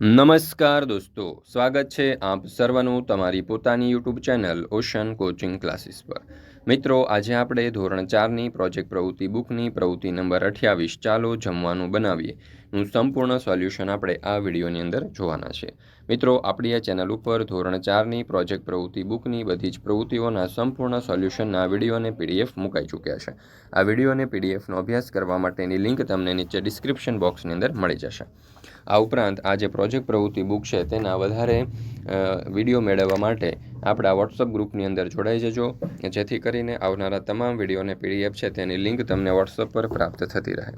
નમસ્કાર દોસ્તો, સ્વાગત છે આપ સર્વનું તમારી પોતાની YouTube channel ocean coaching classes પર. મિત્રો, આજે આપણે ધોરણ ચારની પ્રોજેક્ટ પ્રવૃત્તિ બુકની પ્રવૃત્તિ નંબર અઠ્યાવીસ ચાલો જમવાનું બનાવીએ. નું સંપૂર્ણ સોલ્યુશન આપણે આ વિડીયોની અંદર જોવાના છે. મિત્રો, આપણી આ ચેનલ ઉપર ધોરણ ચારની પ્રોજેક્ટ પ્રવૃત્તિ બુકની બધી જ પ્રવૃત્તિઓના સંપૂર્ણ સોલ્યુશનના વીડિયો અને પીડીએફ મુકાઈ ચૂક્યા છે. આ વીડિયો અને પીડીએફનો અભ્યાસ કરવા માટેની લિંક તમને નીચે ડિસ્ક્રિપ્શન બોક્સની અંદર મળી જશે. આ ઉપરાંત, આ જે પ્રોજેક્ટ પ્રવૃત્તિ બુક છે તેના વધારે વીડિયો મેળવવા માટે આપણા વોટ્સઅપ ગ્રુપની અંદર જોડાઈ જજો. જેથી કરીને આવનારા તમામ વિડીયોને પીડીએફ છે તેની લિંક તમને વોટ્સઅપ પર પ્રાપ્ત થતી રહે.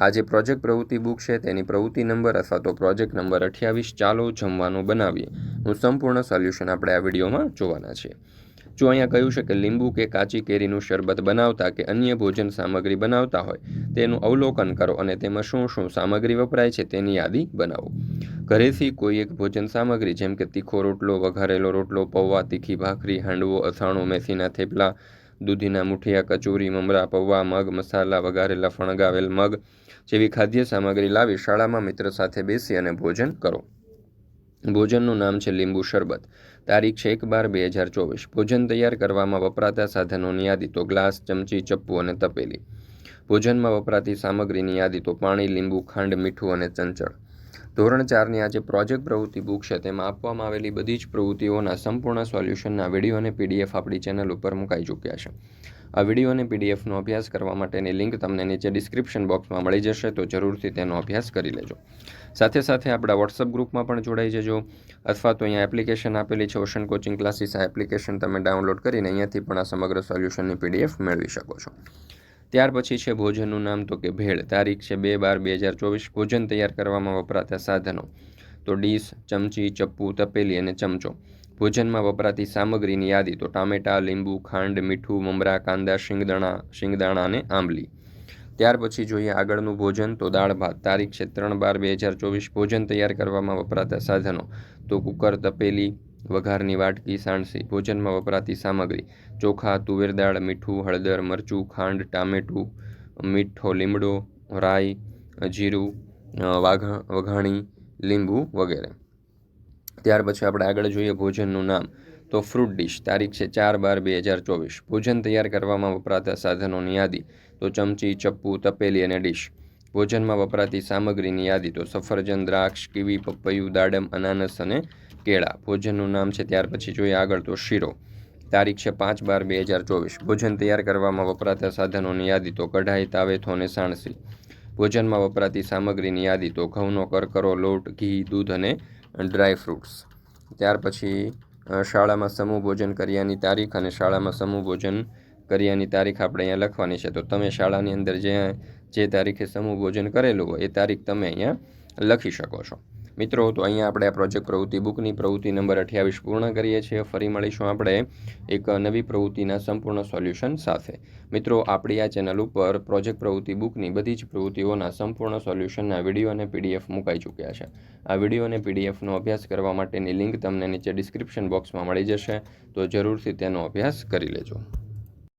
આ જે પ્રોજેક્ટ પ્રવૃત્તિ બુક છે તેની પ્રવૃત્તિ નંબર અથવા તો પ્રોજેક્ટ નંબર અઠ્યાવીસ ચાલો જમવાનું બનાવીએ. હું સંપૂર્ણ સોલ્યુશન આપણે આ વિડીયોમાં જોવાના છીએ. જો અહીંયા કહ્યું છે કે લીંબુ કે કાચી કેરીનું શરબત બનાવતા કે અન્ય ભોજન સામગ્રી બનાવતા હોય, તેનું અવલોકન કરો અને તેમાં શું શું સામગ્રી વપરાય છે તેની યાદી બનાવો. ઘરેથી કોઈ એક ભોજન સામગ્રી જેમ કે તીખો રોટલો, વઘારેલો રોટલો, પૌવા, તીખી ભાખરી, હાંડવો, અથાણું, મેથીના થેપલા દૂધીના મુઠિયા, કચોરી, મમરા, પૌવા, મગ, મસાલા વઘારેલા ફણગાવેલ મગ જેવી ખાદ્ય સામગ્રી લાવી શાળામાં મિત્ર સાથે બેસી અને ભોજન કરો. ભોજનનું નામ છે લીંબુ શરબત. તારીખ છે એક બાર બે હજાર ચોવીસ. ભોજન તૈયાર કરવામાં વપરાતા સાધનોની યાદી તો ગ્લાસ, ચમચી, ચપ્પુ અને તપેલી. ભોજનમાં વપરાતી સામગ્રીની યાદી તો પાણી, લીંબુ, ખાંડ, મીઠું અને ચંચળ. ધોરણ ચારની આ જે પ્રોજેક્ટ પ્રવૃત્તિ બુક છે, તેમાં આપવામાં આવેલી બધી જ પ્રવૃત્તિઓના સંપૂર્ણ સોલ્યુશનના વીડિયો અને પીડીએફ આપણી ચેનલ ઉપર મુકાઈ ચૂક્યા છે. આ વીડિયો અને પીડીએફનો અભ્યાસ કરવા માટેની લિંક તમને નીચે ડિસ્ક્રિપ્શન બોક્સમાં મળી જશે, તો જરૂરથી તેનો અભ્યાસ કરી લેજો. સાથે સાથે આપણા વોટ્સઅપ ગ્રુપમાં પણ જોડાઈ જજો, અથવા તો અહીંયા એપ્લિકેશન આપેલી છે, ઓશન કોચિંગ ક્લાસીસ, આ એપ્લિકેશન તમે ડાઉનલોડ કરીને અહીંયાથી પણ આ સમગ્ર સોલ્યુશનની પીડીએફ મેળવી શકો છો. ત્યાર પછી છે ભોજનનું નામ તો કે ભેળ. તારીખ છે બે બાર બે હજાર ચોવીસ. ભોજન તૈયાર કરવામાં વપરાતા સાધનો. તો ડીશ, ચમચી, ચપ્પુ, તપેલી અને ચમચો. ભોજનમાં વપરાતી સામગ્રીની યાદી તો ટામેટાં, લીંબુ, ખાંડ, મીઠું, મમરા, કાંદા, શિંગદાણા શિંગદાણા અને આંબલી. ત્યાર પછી જોઈએ આગળનું ભોજન તો દાળ ભાત. તારીખ છે ત્રણ બાર બે હજાર ચોવીસ. ભોજન તૈયાર કરવામાં વપરાતા સાધનો. તો કુકર, તપેલી વઘારની વાટકી, સાણસી, ભોજનમાં વપરાતી સામગ્રી, ચોખા, તુવેર દાળ, મીઠું, હળદર, મરચું, ખાંડ, ટામેટું, મીઠો લીમડો, રાઈ, જીરું વાઘ, વઘાણી, લીંબુ વગેરે. ત્યાર પછી આપણે આગળ જોઈએ ભોજનનું નામ. તો ફ્રૂટ ડીશ, તારીખ છે ચાર બાર બે હજાર ચોવીસ. ભોજન તૈયાર કરવામાં વપરાતા સાધનોની યાદી. તો ચમચી, ચપ્પુ, તપેલી અને ડીશ. ભોજનમાં વપરાતી સામગ્રીની યાદી, તો સફરજન, દ્રાક્ષ, કીવી, પપૈયું, દાડમ, અનાનસ અને કેળા. ભોજનનું નામ છે ત્યાર પછી જોઈએ આગળ તો શીરો. તારીખ છે પાંચ બાર બે હજાર ચોવીસ. ભોજન તૈયાર કરવામાં વપરાતા સાધનોની યાદી તો કઢાઈ, તાવેથો અને સાણસી. ભોજનમાં વપરાતી સામગ્રીની યાદી તો ઘઉંનો કરકરો, લોટ, ઘી, દૂધ અને ડ્રાય ફ્રૂટ્સ. ત્યાર પછી શાળામાં સમૂહ ભોજન કર્યાની તારીખ અને શાળામાં સમૂહ ભોજન કર્યાની તારીખ આપણે અહીંયા લખવાની છે. તો તમે શાળાની અંદર જે જે તારીખે સમૂહ ભોજન કરેલું હોય એ તારીખ તમે અહીંયા લખી શકો છો. મિત્રો, તો અહીંયા આપણે આ પ્રોજેક્ટ પ્રવૃત્તિ બુકની પ્રવૃત્તિ નંબર અઠ્યાવીસ પૂર્ણ કરીએ છીએ. ફરી મળીશું આપણે એક નવી પ્રવૃત્તિના સંપૂર્ણ સોલ્યુશન સાથે. મિત્રો, આપણી આ ચેનલ ઉપર પ્રોજેક્ટ પ્રવૃત્તિ બુકની બધી જ પ્રવૃત્તિઓના સંપૂર્ણ સોલ્યુશનના વીડિયો અને પીડીએફ મુકાઈ ચૂક્યા છે. આ વીડિયો અને પીડીએફનો અભ્યાસ કરવા માટેની લિંક તમને નીચે ડિસ્ક્રિપ્શન બોક્સમાં મળી જશે. તો જરૂરથી તેનો અભ્યાસ કરી લેજો.